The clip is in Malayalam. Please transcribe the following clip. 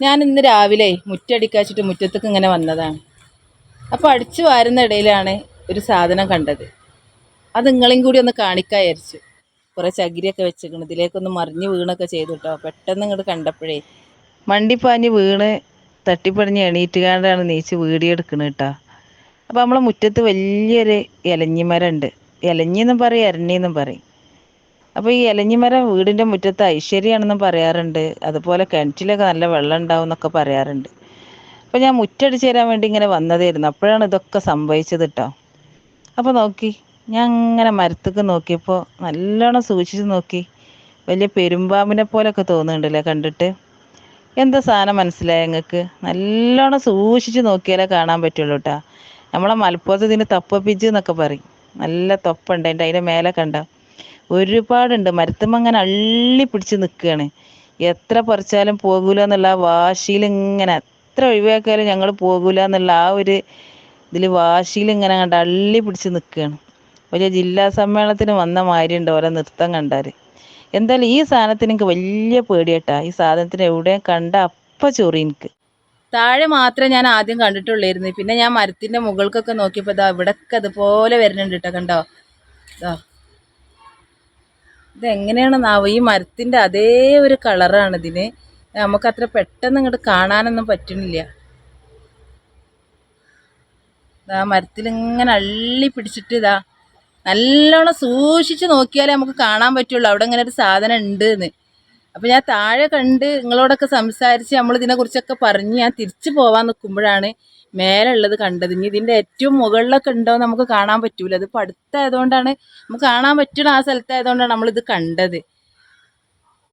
ഞാൻ ഇന്ന് രാവിലെ മുറ്റടിക്കാച്ചിട്ട് മുറ്റത്തേക്ക് ഇങ്ങനെ വന്നതാണ്. അപ്പോൾ അടിച്ചു വാരുന്ന ഇടയിലാണ് ഒരു സാധനം കണ്ടത്. അത് നിങ്ങളെയും കൂടി ഒന്ന് കാണിക്കാൻ കുറേ ചകിരിയൊക്കെ വെച്ചിരിക്കണം. ഇതിലേക്കൊന്ന് മറിഞ്ഞ് വീണൊക്കെ ചെയ്തു കേട്ടോ പെട്ടെന്ന് ഇങ്ങോട്ട് കണ്ടപ്പോഴേ മണ്ടിപ്പാഞ്ഞ് വീണ് തട്ടിപ്പടിഞ്ഞ് എണീറ്റുകാണ്ടാണ് നീച്ച് വീഡിയോ എടുക്കണത് കേട്ടോ അപ്പോൾ നമ്മളെ മുറ്റത്ത് വലിയൊരു ഇലഞ്ഞിമരം ഉണ്ട് ഇലഞ്ഞിന്നും പറയും ഇരണിന്നും പറയും. അപ്പോൾ ഈ ഇലഞ്ഞിമരം വീടിന്റെ മുറ്റത്ത് ഐശ്വര്യമാണെന്നും പറയാറുണ്ട്. അതുപോലെ കിണറ്റിലൊക്കെ നല്ല വെള്ളം ഉണ്ടാവും എന്നൊക്കെ പറയാറുണ്ട്. അപ്പോൾ ഞാൻ മുറ്റടിച്ച് തരാൻ വേണ്ടി ഇങ്ങനെ വന്നതായിരുന്നു. അപ്പോഴാണ് ഇതൊക്കെ സംഭവിച്ചത് കേട്ടോ അപ്പോൾ നോക്കി ഞാൻ അങ്ങനെ മരത്തേക്ക് നോക്കിയപ്പോൾ നല്ലോണം സൂക്ഷിച്ച് നോക്കി. വലിയ പെരുമ്പാമ്പിനെ പോലെയൊക്കെ തോന്നുന്നുണ്ടല്ലേ കണ്ടിട്ട്. എന്താ സാധനം മനസ്സിലായ നിങ്ങൾക്ക് നല്ലോണം സൂക്ഷിച്ച് നോക്കിയാലേ കാണാൻ പറ്റുള്ളൂ കേട്ടോ നമ്മളെ മലപ്പുറത്ത് ഇതിന് തപ്പപ്പിച്ച് എന്നൊക്കെ പറയും. നല്ല തൊപ്പുണ്ട്. അതിന്റെ അതിന്റെ മേലെ കണ്ട? ഒരുപാടുണ്ട്. മരത്തുമ്മ അങ്ങനെ അള്ളി പിടിച്ച് നിൽക്കുകയാണ് എത്ര പറിച്ചാലും പോകൂല എന്നുള്ള ആ വാശിയിൽ ഇങ്ങനെ എത്ര ഒഴിവാക്കിയാലും ഞങ്ങൾ പോകൂല എന്നുള്ള ആ ഒരു ഇതിൽ വാശിയിൽ ഇങ്ങനെ കണ്ട് അള്ളി പിടിച്ച് നിൽക്കുകയാണ് വലിയ ജില്ലാ സമ്മേളനത്തിന് വന്ന മാതിരി ഉണ്ട് ഓരോ നൃത്തം കണ്ടാൽ എന്തായാലും ഈ സാധനത്തിന് എനിക്ക് വലിയ പേടിയട്ടാ. ഈ സാധനത്തിന് എവിടെയും കണ്ട അപ്പ ചൊറി എനിക്ക്. താഴെ മാത്രമേ ഞാൻ ആദ്യം കണ്ടിട്ടുള്ളായിരുന്നു. പിന്നെ ഞാൻ മരത്തിന്റെ മുകൾക്കൊക്കെ നോക്കിയപ്പോൾ ഇതാ ഇവിടെയൊക്കെ അതുപോലെ വരുന്നുണ്ട് കേട്ടോ കണ്ടോ? ഇതാ ഇതെങ്ങനെയാണെന്നാവോ? ഈ മരത്തിന്റെ അതേ ഒരു കളറാണ് ഇതിന്. നമുക്കത്ര പെട്ടെന്ന് ഇങ്ങോട്ട് കാണാനൊന്നും പറ്റുന്നില്ല. ഇതാ മരത്തിൽ ഇങ്ങനെ അള്ളി പിടിച്ചിട്ട് ഇതാ നല്ലോണം സൂക്ഷിച്ച് നോക്കിയാലേ നമുക്ക് കാണാൻ പറ്റുള്ളൂ. അവിടെ ഇങ്ങനെ ഒരു സാധനം ഉണ്ട് എന്ന് അപ്പം ഞാൻ താഴെ കണ്ട് നിങ്ങളോടൊക്കെ സംസാരിച്ച് നമ്മൾ ഇതിനെക്കുറിച്ചൊക്കെ പറഞ്ഞ് ഞാൻ തിരിച്ചു പോവാൻ നിൽക്കുമ്പോഴാണ് മേലെ ഉള്ളത് കണ്ടത്. ഇനി ഇതിന്റെ ഏറ്റവും മുകളിലൊക്കെ ഉണ്ടോ നമുക്ക് കാണാൻ പറ്റൂല. അത് അടുത്തായതുകൊണ്ടാണ് നമുക്ക് കാണാൻ പറ്റുന്ന ആ സ്ഥലത്തായതുകൊണ്ടാണ് നമ്മളിത് കണ്ടത്.